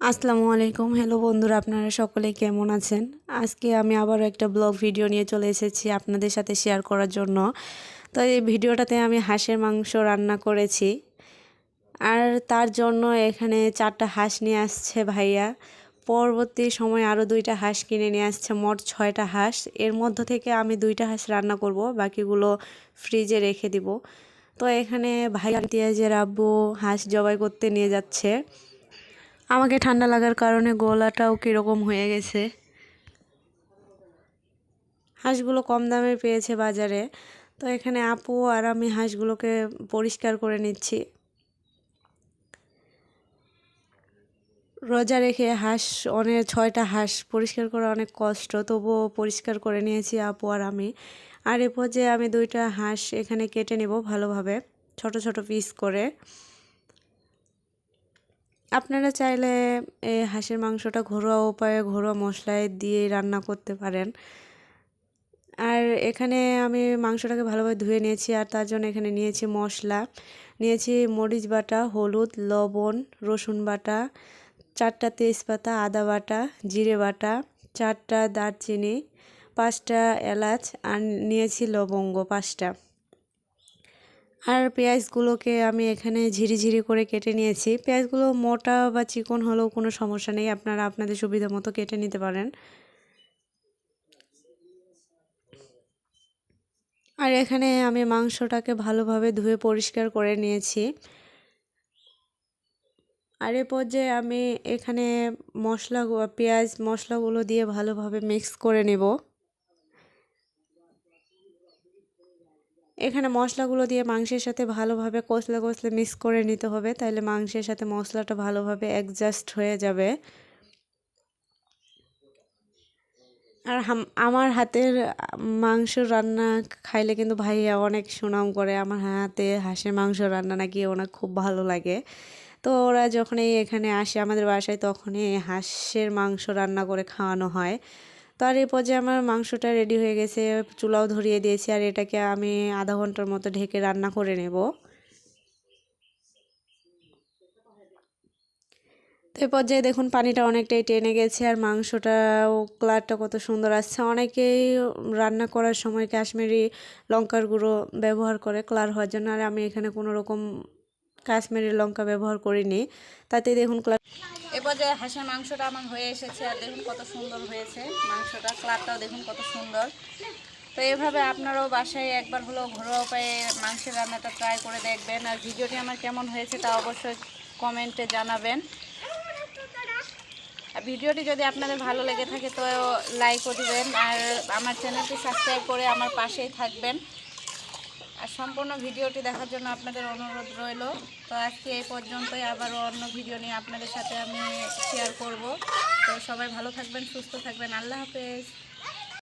আসসালামু আলাইকুম হ্যালো বন্ধুরা আপনারা সকলে কেমন আছেন আজকে আমি আবারও একটা ব্লগ ভিডিও নিয়ে চলে এসেছি আপনাদের সাথে শেয়ার করার জন্য তো এই ভিডিওটাতে আমি হাঁসের মাংস রান্না করেছি আর তার জন্য এখানে চারটা হাঁস নিয়ে আসছে ভাইয়া পরবর্তী সময় আরও দুইটা হাঁস কিনে নিয়ে আসছে মোট ছয়টা হাঁস এর মধ্য থেকে আমি দুইটা হাঁস রান্না করব বাকিগুলো ফ্রিজে রেখে দিব তো এখানে ভাই পেঁয়াজের আব্বু হাঁস জবাই করতে নিয়ে যাচ্ছে আমাকে ঠান্ডা লাগার কারণে গলাটাও কীরকম হয়ে গেছে। হাঁসগুলো কম দামে পেয়েছে বাজারে। তো এখানে আপু আর আমি হাঁসগুলোকে পরিষ্কার করে নিচ্ছি। রোজা রেখে হাঁস অনেক ছয়টা হাঁস পরিষ্কার করা অনেক কষ্ট, তবুও পরিষ্কার করে নিয়েছি আপু আর আমি। আর এরপর যে আমি দুইটা হাঁস এখানে কেটে নেব ভালোভাবে, ছোট ছোট পিস করে। আপনারা চাইলে এই হাঁসের মাংসটা ঘরোয়া উপায়ে ঘরোয়া মশলায় দিয়ে রান্না করতে পারেন। আর এখানে আমি মাংসটাকে ভালোভাবে ধুয়ে নিয়েছি, আর তার জন্য এখানে নিয়েছি মশলা। নিয়েছি মরিচ বাটা, হলুদ, লবণ, রসুন বাটা, চারটা তেজপাতা, আদা বাটা, জিরে বাটা, চারটা দারচিনি, পাঁচটা এলাচ, আর নিয়েছি লবঙ্গ, পাঁচটা। আর পেঁয়াজগুলোকে আমি এখানে ঝিরিঝিরি করে কেটে নিয়েছি। পেঁয়াজগুলো মোটা বা চিকন হলেও কোনো সমস্যা নেই, আপনারা আপনাদের সুবিধা মতো কেটে নিতে পারেন। আর এখানে আমি মাংসটাকে ভালোভাবে ধুয়ে পরিষ্কার করে নিয়েছি। আর এ পর্যায়ে আমি এখানে মশলা পেঁয়াজ মশলাগুলো দিয়ে ভালোভাবে মিক্স করে নেব। এখানে মশলাগুলো দিয়ে মাংসের সাথে ভালোভাবে কষলে কষলে মিক্স করে নিতে হবে। তাহলে মাংসের সাথে মশলাটা ভালোভাবে অ্যাডজাস্ট হয়ে যাবে। আর আমার হাতের মাংস রান্না খাইলে কিন্তু ভাইয়া অনেক সুনাম করে। আমার হাতে হাঁসের মাংস রান্না নাকি ওনার খুব ভালো লাগে। তো ওরা যখনই এখানে আসে আমাদের বাসায় তখনই হাঁসের মাংস রান্না করে খাওয়ানো হয়। তো আর এই পর্যায়ে আমার মাংসটা রেডি হয়ে গেছে, চুলাও ধরিয়ে দিয়েছি আর এটাকে আমি আধা ঘণ্টার মতো ঢেকে রান্না করে নেব। তো এই পর্যায়ে দেখুন পানিটা অনেকটাই টেনে গেছে আর মাংসটাও, কালারটা কত সুন্দর আসছে। অনেকেই রান্না করার সময় কাশ্মীরি লঙ্কার গুঁড়ো ব্যবহার করে কালার হওয়ার জন্য, আর আমি এখানে কোনো রকম কাশ্মীরি লঙ্কা ব্যবহার করিনি, তাতে দেখুন কালার এ পর্যায়ে হাঁসের মাংসটা আমার হয়ে এসেছে আর দেখুন কত সুন্দর হয়েছে মাংসটা কালারটাও দেখুন কত সুন্দর। তো এভাবে আপনারাও বাসায় একবার হলেও ঘরোয়া উপায়ে মাংসের রান্নাটা ট্রাই করে দেখবেন আর ভিডিওটি আমার কেমন হয়েছে তা অবশ্যই কমেন্টে জানাবেন। আর ভিডিওটি যদি আপনাদের ভালো লেগে থাকে তো লাইকও দিবেন আর আমার চ্যানেলটি সাবস্ক্রাইব করে আমার পাশেই থাকবেন। আর সম্পূর্ণ ভিডিওটি দেখার জন্য আপনাদের অনুরোধ রইল। তো আজকে এই পর্যন্তই আবারও অন্য ভিডিও নিয়ে আপনাদের সাথে আমি শেয়ার করব। তো সবাই ভালো থাকবেন, সুস্থ থাকবেন। আল্লাহ হাফেজ।